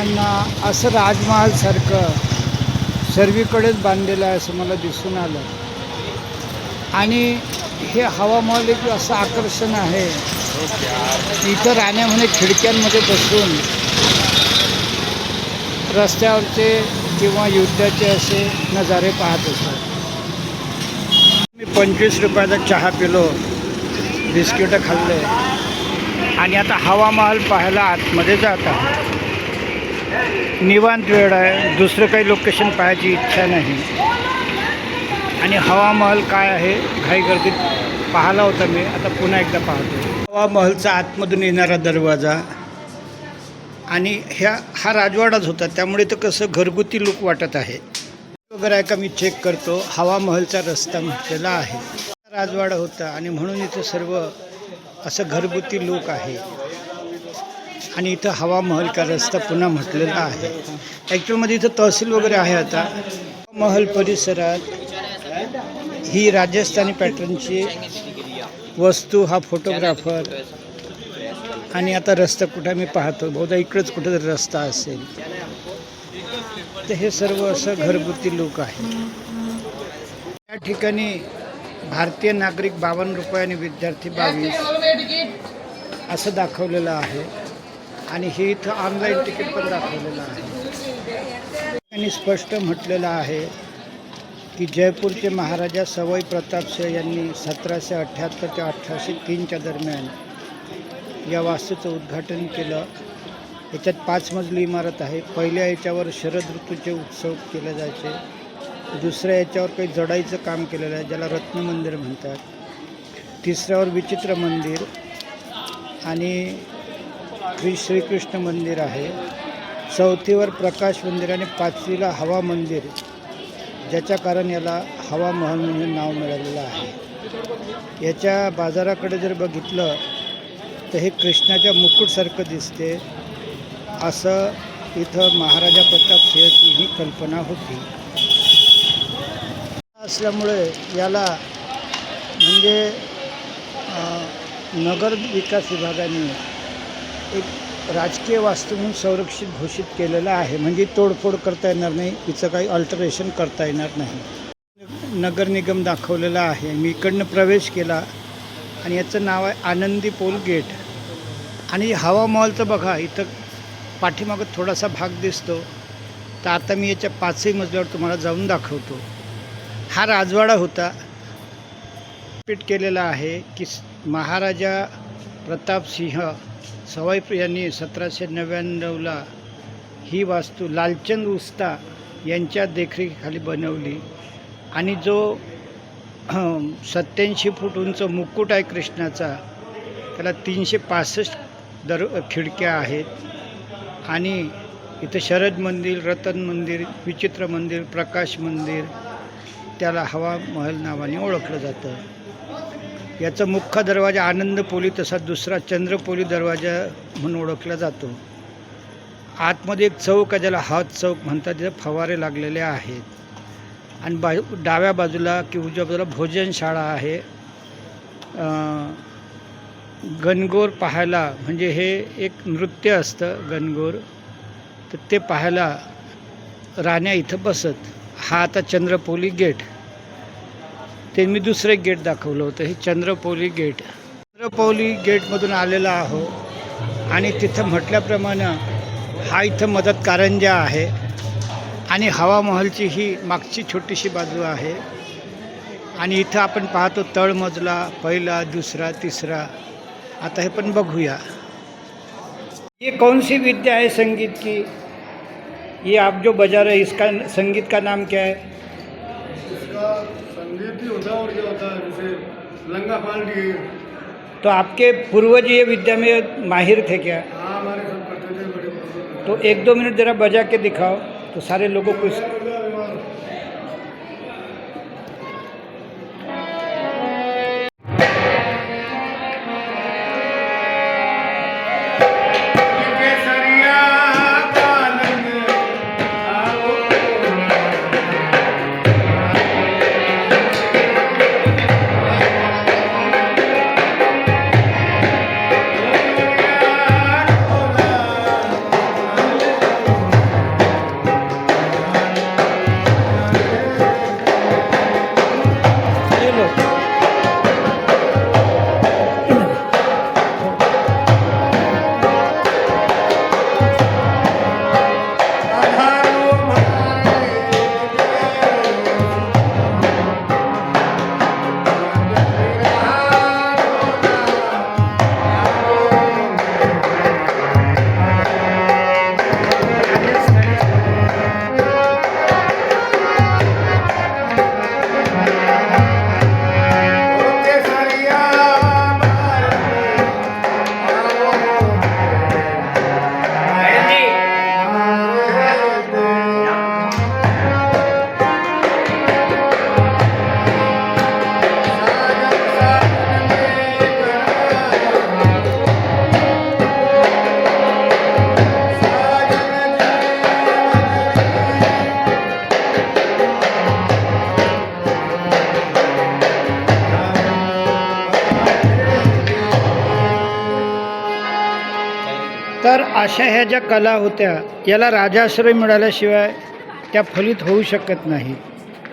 त्यांना असं राजमहालसारखं सर्वीकडेच बांधलेलं आहे असं मला दिसून आलं. आणि हे हवामहल एक असं आकर्षण आहे. इथं राहण्यामध्ये खिडक्यांमध्ये बसून रस्त्यावरचे किंवा युद्धाचे असे नजारे पाहत असतो मी पंचवीस रुपयाचा चहा पिलो बिस्किटं खाल्ले. आणि आता हवामहल पाहायला आतमध्ये जात आहे. निवांत वेळ आहे. दुसरं काही लोकेशन पाहायची इच्छा नाही. आणि हवामहल काय आहे? घाई गर्दीत पाहिला होता मी. आता पुन्हा एकदा पाहतो. हवामहलचा आतमधून येणारा दरवाजा आणि ह्या हा राजवाडाच होता. त्यामुळे तर कसं घरगुती लुक वाटत आहे. वगैरे आहे का? मी चेक करतो. हवामहलचा रस्ता म्हटलेला आहे. राजवाडा होता आणि म्हणून इथं सर्व असं घरगुती लुक आहे. आणि इथं हवामहल का रस्ता पुन्हा म्हटलेला आहे. ॲक्च्युअलमध्ये इथं तहसील वगैरे आहे आता. महल परिसरात ही राजस्थानी पॅटर्नची वस्तू हा फोटोग्राफर आणि आता रस्ता कुठं मी पाहतो? बहुधा इकडंच कुठंतरी रस्ता असेल. तर हे सर्व असं घरगुती लोक आहे या ठिकाणी भारतीय नागरिक बावन्न रुपये आणि विद्यार्थी बावीस असं दाखवलेलं आहे. आणि हे इथं ऑनलाईन तिकीट पण दाखवलेलं आहे. त्यांनी स्पष्ट म्हटलेलं आहे की जयपूरचे महाराजा सवाई प्रतापसिंह यांनी सतराशे अठ्ठ्याहत्तर ते अठराशे तीनच्या दरम्यान या वास्तूचं उद्घाटन केलं. याच्यात पाच मजली इमारत आहे. पहिल्या याच्यावर शरद ऋतूचे उत्सव केले जायचे. दुसऱ्या याच्यावर काही जडाईचं काम केलेलं आहे ज्याला रत्न मंदिर म्हणतात. तिसऱ्यावर विचित्र मंदिर आणि श्री श्रीकृष्ण मंदिर आहे. चौथीवर प्रकाश मंदिर आणि पाचवीला हवा मंदिर ज्याच्या कारण याला हवा महल म्हणून नाव मिळालेलं आहे. याच्या बाजाराकडे जर बघितलं तर हे कृष्णाच्या मुकुटसारखं दिसते. असं इथं महाराजा प्रताप सिंहची ही कल्पना होती. असल्यामुळे याला म्हणजे नगर विकास विभागाने एक राजकीय वास्तू म्हणून संरक्षित घोषित केलेलं आहे. म्हणजे तोडफोड करता येणार नाही तिचं काही अल्टरेशन करता येणार नाही. नगर निगम दाखवलेला आहे. मी इकडनं प्रवेश केला आणि याचं नाव आहे आनंदी पोल गेट. आणि हवा मॉलचं बघा इथं पाठीमागं थोडासा भाग दिसतो. तर आता मी याच्या पाचही मजल्यावर तुम्हाला जाऊन दाखवतो. हा राजवाडा होता. पीठ केलेला आहे की महाराजा महाराजा प्रतापसिंह सवाई प्र- यांनी सतराशे नव्याण्णवला ही वास्तू लालचंद उस्ता यांच्या देखरेखीखाली बनवली. आणि जो सत्याऐंशी फूट उंच मुकुट आहे कृष्णाचा त्याला तीनशे पासष्ट दर खिडक्या आहेत. आणि इथं शरद मंदिर रतन मंदिर विचित्र मंदिर प्रकाश मंदिर त्याला हवा महल नावाने ओळखलं जातं. याचा मुख्य दरवाजा आनंदपोली तसा दुसरा चंद्रपोली दरवाजा म्हणून ओळखला जातो. आतमध्ये एक चौक आहे ज्याला हात चौक म्हणतात तिथे फवारे लागलेले आहेत. आणि बा डाव्या बाजूला की उजव्या बाजूला भोजनशाळा आहे. गणगोर पाहायला म्हणजे हे एक नृत्य असतं गणगोर. तर ते पाहायला राण्या इथं बसत. हा आता चंद्रपोली गेट. ते मी दुसरं एक गेट दाखवलं होतं. हे चंद्रपौली गेट चंद्रपौली गेटमधून आलेला आहो. आणि तिथं म्हटल्याप्रमाणे हा इथं मदत कारंजा आहे. आणि हवामहलची ही मागची छोटीशी बाजू आहे. आणि इथं आपण पाहतो तळमजला पहिला दुसरा तिसरा. आता हे पण बघूया. ये कौन सी विद्या है संगीत की? ये आप जो बजा रहे इसका संगीत का नाम क्या है? इसका होता और क्या होता है? जैसे लंगा पाल्टी है तो आपके पूर्वज ये विद्या में माहिर थे क्या? हाँ हमारे सब करते थे बड़े तो एक दो मिनट ज़रा बजा के दिखाओ तो सारे लोगों को तर अशा ह्या ज्या कला होत्या याला राजाश्रय मिळाल्याशिवाय त्या फलित होऊ शकत नाही.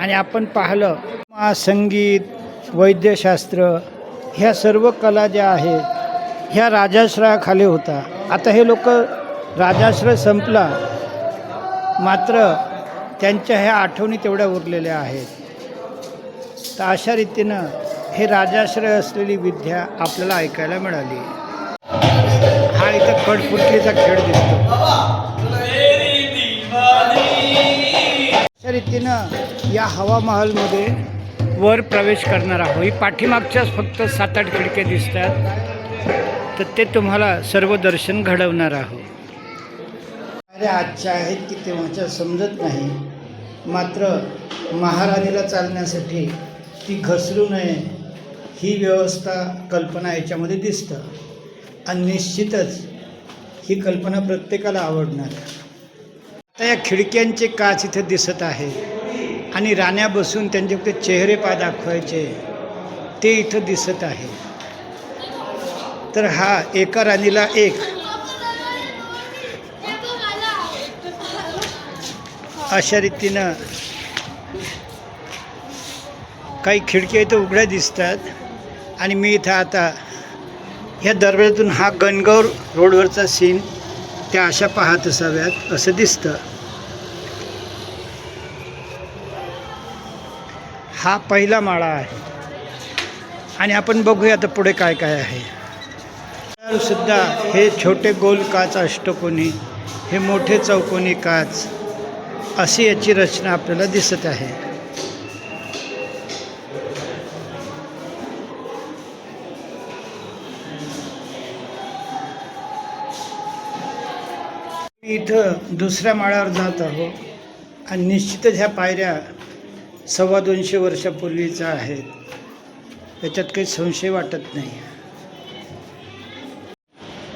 आणि आपण पाहिलं संगीत वैद्यशास्त्र ह्या सर्व कला ज्या आहेत ह्या राजाश्रयाखाली होता. आता हे लोक राजाश्रय संपला मात्र त्यांच्या ह्या आठवणी तेवढ्या उरलेल्या आहेत. तर अशा रीतीनं हे राजाश्रय असलेली विद्या आपल्याला ऐकायला मिळाली. हा इथं कडफुटलीचा खेळ दिसतो. अशा रीतीनं या हवामहलमध्ये वर प्रवेश करणार आहोत. ही पाठीमागच्याच फक्त सात आठ खिडक्या दिसतात. तर ते तुम्हाला सर्व दर्शन घडवणार आहोत. अरे आजच्या आहेत की तेव्हाच्या समजत नाही. मात्र महाराणीला चालण्यासाठी ती घसरू नये ही व्यवस्था कल्पना याच्यामध्ये दिसतं. आणि निश्चितच ही कल्पना प्रत्येकाला आवडणार. आता या खिडक्यांचे काच इथे दिसत आहे आणि राण्या बसून त्यांचे फक्त चेहरे पाय दाखवायचे ते इथं दिसत आहे. तर हा एका राणीला एक. अशा रीतीनं काही खिडक्या इथं उघड्या दिसतात आणि मी इथं आता या दरवाज्यातून हा गणगौर रोडवरचा सीन त्या अशा पाहत असाव्यात असं दिसतं. हा पहिला माळा आहे. आणि आपण बघूया आता पुढे काय काय आहे. सुद्धा हे छोटे गोल काच अष्टकोनी हे मोठे चौकोनी काच अशी याची रचना आपल्याला दिसत आहे. इथं दुसऱ्या माळ्यावर जात आहो. आणि निश्चितच ह्या पायऱ्या सव्वा दोनशे वर्षापूर्वीच्या आहेत. याच्यात काही संशय वाटत नाही.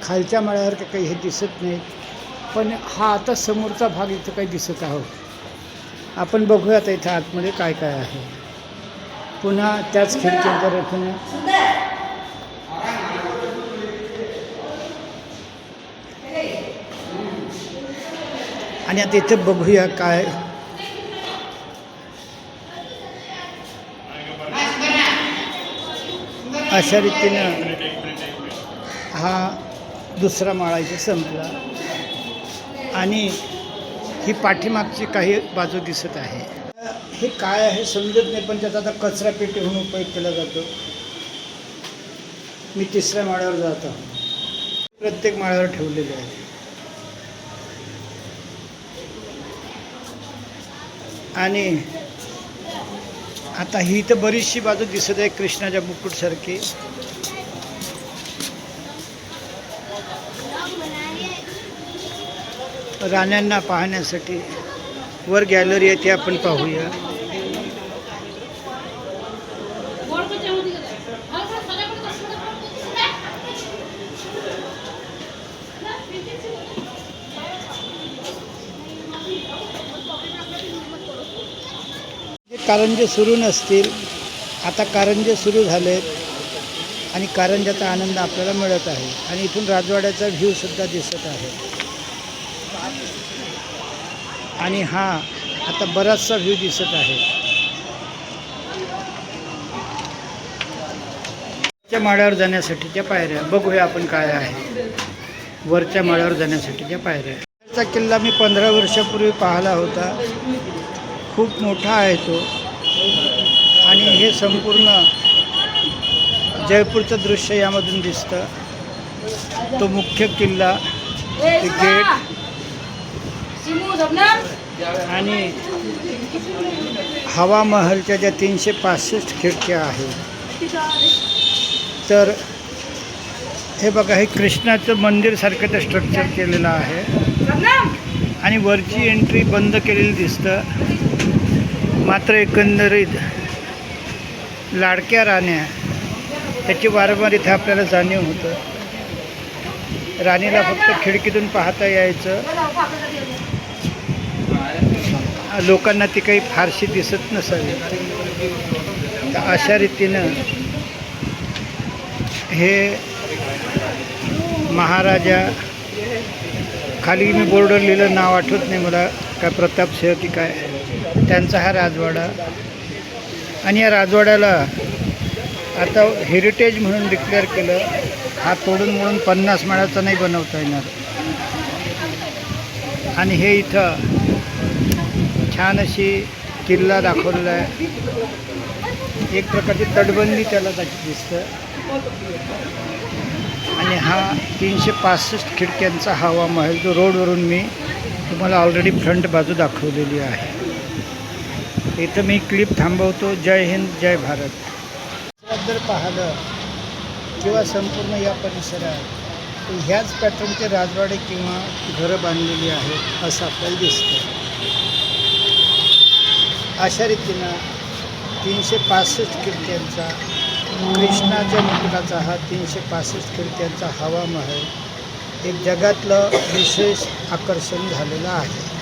खालच्या माळ्यावर तर काही हे दिसत नाही. पण हा आता समोरचा भाग इथं काही दिसत आहोत. आपण बघूया आता इथं आतमध्ये काय काय आहे. पुन्हा त्याच खिडक्यांच्या रचना आणि आता इथं बघूया काय. अशा रीतीनं हा दुसरा माळा इथे संपला. आणि ही पाठीमागची काही बाजू दिसत आहे. हे काय आहे समजत नाही पण त्याचा आता कचरा पेटी म्हणून उपयोग केला जातो. मी तिसऱ्या माळ्यावर जात आहोत प्रत्येक माळ्यावर ठेवलेले आहे. आणि आता ही तर बरीचशी बाजू दिसत आहे कृष्णाच्या मुकुटसारखी. राण्यांना पाहण्यासाठी वर गॅलरी आहे ते आपण पाहूया. कारंजे सुरू नसतील आता कारंजे सुरू झालेत आणि कारंजाचा आनंद आपल्याला मिळत आहे आणि इथून राजवाड्याचा व्ह्यूसुद्धा दिसत आहे. आणि हा आता बराचसा व्ह्यू दिसत आहे. वरच्या माळ्यावर जाण्यासाठीच्या पायऱ्या बघूया आपण काय आहे. वरच्या माळ्यावर जाण्यासाठीच्या पायऱ्या. किल्ला मी पंधरा वर्षापूर्वी पाहिला होता. खूप मोठा आहे तो. आणि हे संपूर्ण जयपूरचं दृश्य यामधून दिसतं. तो मुख्य किल्ला गेट. आणि हवा महलच्या ज्या तीनशे पासष्ट खिडक्या आहेत. तर हे बघा हे कृष्णाचं मंदिरसारखं ते स्ट्रक्चर केलेलं आहे. आणि वरची एंट्री बंद केलेली दिसतं. मात्र एकंदरीत लाडक्या राण्या त्याची वारंवार इथे आपल्याला जाणीव होतं. राणीला फक्त खिडकीतून पाहता यायचं. लोकांना ती काही फारशी दिसत नसावी. तर अशा रीतीनं हे महाराजा खाली मी बोर्डवर लिहिलं नाव आठवत नाही मला. काय प्रताप सिंह की काय? त्यांचा हा राजवाडा. आणि या राजवाड्याला आता हेरिटेज म्हणून डिक्लेअर केलं हा तोडून म्हणून पन्नास माळाचा नाही बनवता येणार. आणि हे इथं छान अशी किल्ला दाखवलेला आहे. एक प्रकारची तटबंदी त्याला त्याची दिसतं. आणि हा तीनशे पासष्ट खिडक्यांचा हवा महल जो रोडवरून मी तुम्हाला ऑलरेडी फ्रंट बाजू दाखवलेली आहे. इथं मी क्लिप थांबवतो. जय हिंद जय भारत. जर पाहिलं किंवा संपूर्ण या परिसरात ह्याच पॅटर्नचे राजवाडे किंवा घरं बांधलेली आहेत असं आपल्याला दिसतं अशा रीतीनं तीनशे पासष्ट खिडक्यांचा कृष्णाच्या मुकुटाचा हा तीनशे पासष्ट खिडक्यांचा हवामहल एक जगातलं विशेष आकर्षण झालेलं आहे.